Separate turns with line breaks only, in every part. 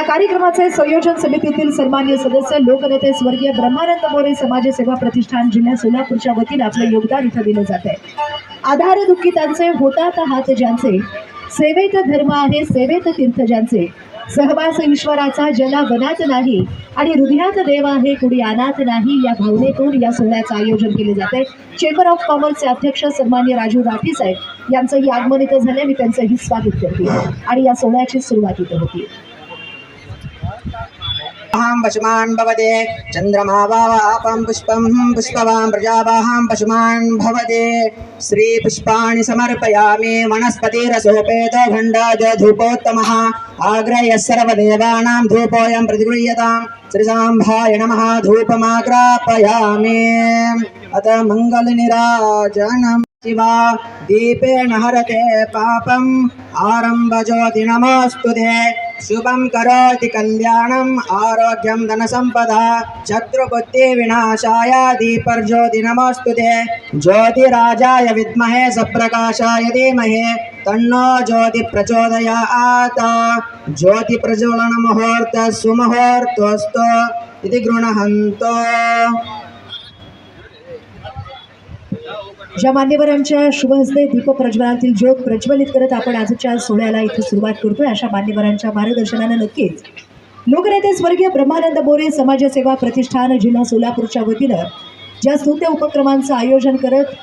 या कार्यक्रमाचे संयोजन समितीतील सन्मान्य सदस्य लोकनेते स्वर्गीय ब्रह्मानंद मोरे समाजसेवा प्रतिष्ठान जिल्हा सोलापूरच्या वतीने आपलं योगदान इथं दिलं जात आहे. आधार दुःखितांचे होतात हात ज्यांचे सेवेत धर्म आहे सेवेत तीर्थ ज्यांचे. सहवास ईश्वराचा जला वनात नाही आणि हृदयात देव आहे कुणी अनाथ नाही या भावनेतून या सोहळ्याचं आयोजन केले जाते चेंबर ऑफ कॉमर्सचे अध्यक्ष सन्मान्य राजू राठी साहेब यांचंही आगमन इथं झालं मी त्यांचंही स्वागत करते. आणि या सोहळ्याची सुरुवात इथं होती.
अहं पशुमान् भवते। चन्द्रमा वावापं पुष्पं पुष्पवां प्रजावाहं पशुमान् भवते। श्रीपुष्पाणि समर्पयामि। वनस्पतिरसोपेतो खण्डाद धूपोत्तमः। आग्रह्य सर्वदेवानां धूपोऽयं प्रतिगृह्यताम् श्रीसाम्भाय नमः। धूपमाग्रापयामि। अत मङ्गलनिराजनम् शिवा दीपेण हरते पापम्। आरम्भज्योति नमोऽस्तु ते। शुभं करोति कल्याणम् आरोग्यं धनसम्पदा शत्रुबुद्धिविनाशाय दीपर्ज्योतिनमस्तु ते। ज्योतिराजाय विद्महे सप्रकाशाय धीमहे तन्नो ज्योतिप्रचोदया आत ज्योतिप्रज्वलनमुहूर्तः सुमुहूर्तोऽस्तु इति गृणहन्तो।
ज्या मान्यवरांच्या शुभहस्ते दीपप्रज्वलनातील ज्योत प्रज्वलित करत आपण आजच्या सोहळ्याला इथे सुरुवात करतोय. अशा मान्यवरांच्या मार्गदर्शनानं नक्कीच. लोकनेते स्वर्गीय ब्रह्मानंद बोरे समाजसेवा प्रतिष्ठान जिल्हा सोलापूरच्या वतीनं ज्या स्तुत्य उपक्रमांचं आयोजन करत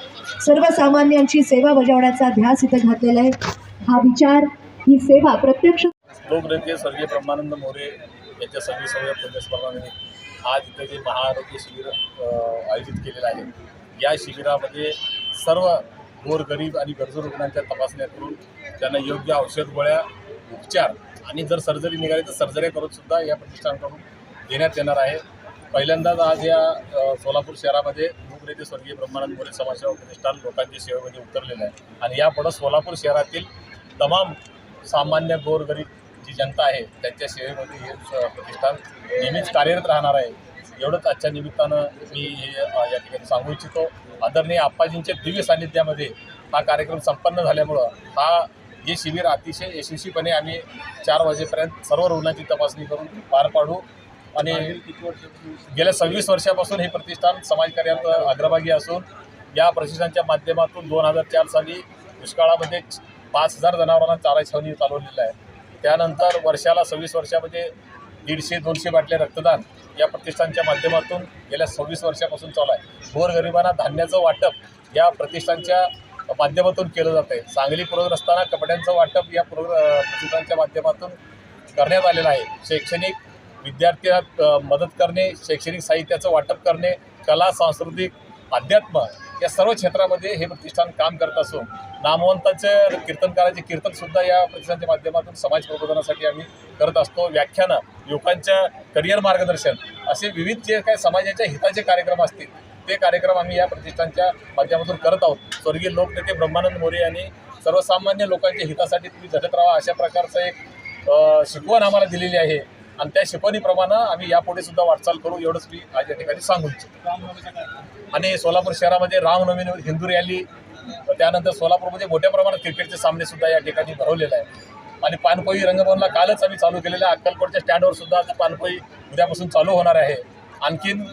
सर्वसामान्यांची सेवा बजावण्याचा ध्यास इथं घातलेला आहे. हा विचार ही सेवा प्रत्यक्ष
लोकनेते स्वर्गीय ब्रह्मानंद मोरे यांच्या सव्वीसाव्या पुण्यस्पर्धाने आज इथे जे महाआरोग्य शिबिर आयोजित केलेलं आहे. या शिबिरामध्ये सर्व गोरगरीब आणि गरजू रुग्णांच्या तपासण्या करून त्यांना योग्य औषध गोळ्या उपचार आणि जर सर्जरी निघाली तर सर्जरी करून सुद्धा या प्रतिष्ठानकडून देण्यात येणार आहे. पहिल्यांदाच आज या सोलापूर शहरामध्ये मुखरेते स्वर्गीय ब्रह्मानंद मोरे समाजसेवा प्रतिष्ठान लोकांच्या सेवेमध्ये उतरलेलं आहे. आणि यापुढं सोलापूर शहरातील तमाम सामान्य गोरगरीब जी जनता आहे त्यांच्या सेवेमध्ये हे प्रतिष्ठान नेहमीच कार्यरत राहणार आहे. एवढंच आजच्या निमित्तानं मी हे या ठिकाणी सांगू इच्छितो. आदरणीय आप्पाजींच्या दिव्य सान्निध्यामध्ये हा कार्यक्रम संपन्न झाल्यामुळं हा हे शिबिर अतिशय यशस्वीपणे आम्ही चार वाजेपर्यंत सर्व रुग्णांची तपासणी करून पार पाडू. आणि गेल्या सव्वीस वर्षापासून हे प्रतिष्ठान समाजकार्यात अग्रभागी असून या प्रतिष्ठानच्या माध्यमातून दोन हजार चार साली दुष्काळामध्ये पाच हजार जनावरांना चारा छावणी चालवलेलं आहे. त्यानंतर वर्षाला सव्वीस वर्षामध्ये दीडशे दोनशे बाटले रक्तदान या प्रतिष्ठानच्या माध्यमातून गेल्या सव्वीस वर्षापासून चालू आहे. गोरगरिबांना धान्याचं वाटप या प्रतिष्ठानच्या माध्यमातून केलं जातं आहे. सांगली पूरग्रस्तांना कपड्यांचं वाटप या पूर प्रतिष्ठानच्या माध्यमातून करण्यात आलेलं आहे. शैक्षणिक विद्यार्थ्यांना मदत करणे शैक्षणिक साहित्याचं वाटप करणे कला सांस्कृतिक अध्यात्म या सर्व क्षेत्रामध्ये हे प्रतिष्ठान काम करत असून नामवंताचे कीर्तनकाराचे कीर्तनसुद्धा या प्रतिष्ठानच्या माध्यमातून समाज प्रबोधनासाठी आम्ही करत असतो. व्याख्यानं युवकांच्या करिअर मार्गदर्शन असे विविध जे काही समाजाच्या हिताचे कार्यक्रम असतील ते कार्यक्रम आम्ही या प्रतिष्ठानच्या माध्यमातून करत आहोत. स्वर्गीय लोकनेते ब्रह्मानंद मोरे यांनी सर्वसामान्य लोकांच्या हितासाठी तुम्ही झटत राहा अशा प्रकारचं एक शिकवण आम्हाला दिलेली आहे. आणि त्या शिकवणीप्रमाणे आम्ही यापुढे सुद्धा वाटचाल करू एवढंच मी आज या ठिकाणी सांगू इच्छितो. आणि सोलापूर शहरामध्ये रामनवमी हिंदू रॅली त्यानंतर सोलापूरमध्ये मोठ्या प्रमाणात क्रिकेटचे सामने सुद्धा या ठिकाणी भरवलेले आहे आणि पानपोई रंगभवनला कालच आम्ही चालू केलेलं आहे अक्कलकोटच्या स्टँडवर सुद्धा पानपोई उद्यापासून चालू होणार आहे. आणखीन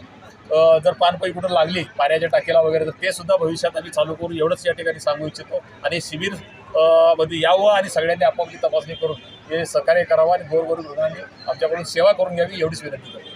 जर पानपोई कुठं लागली पाण्याच्या टाकीला वगैरे तर ते सुद्धा भविष्यात आम्ही चालू करू. एवढंच या ठिकाणी सांगू इच्छितो. आणि शिबिरमध्ये यावं आणि सगळ्यांनी आपापली तपासणी करून हे सहकार्य करावं आणि गोरगरीब रुग्णांनी आमच्याकडून सेवा करून घ्यावी एवढीच विनंती करतो.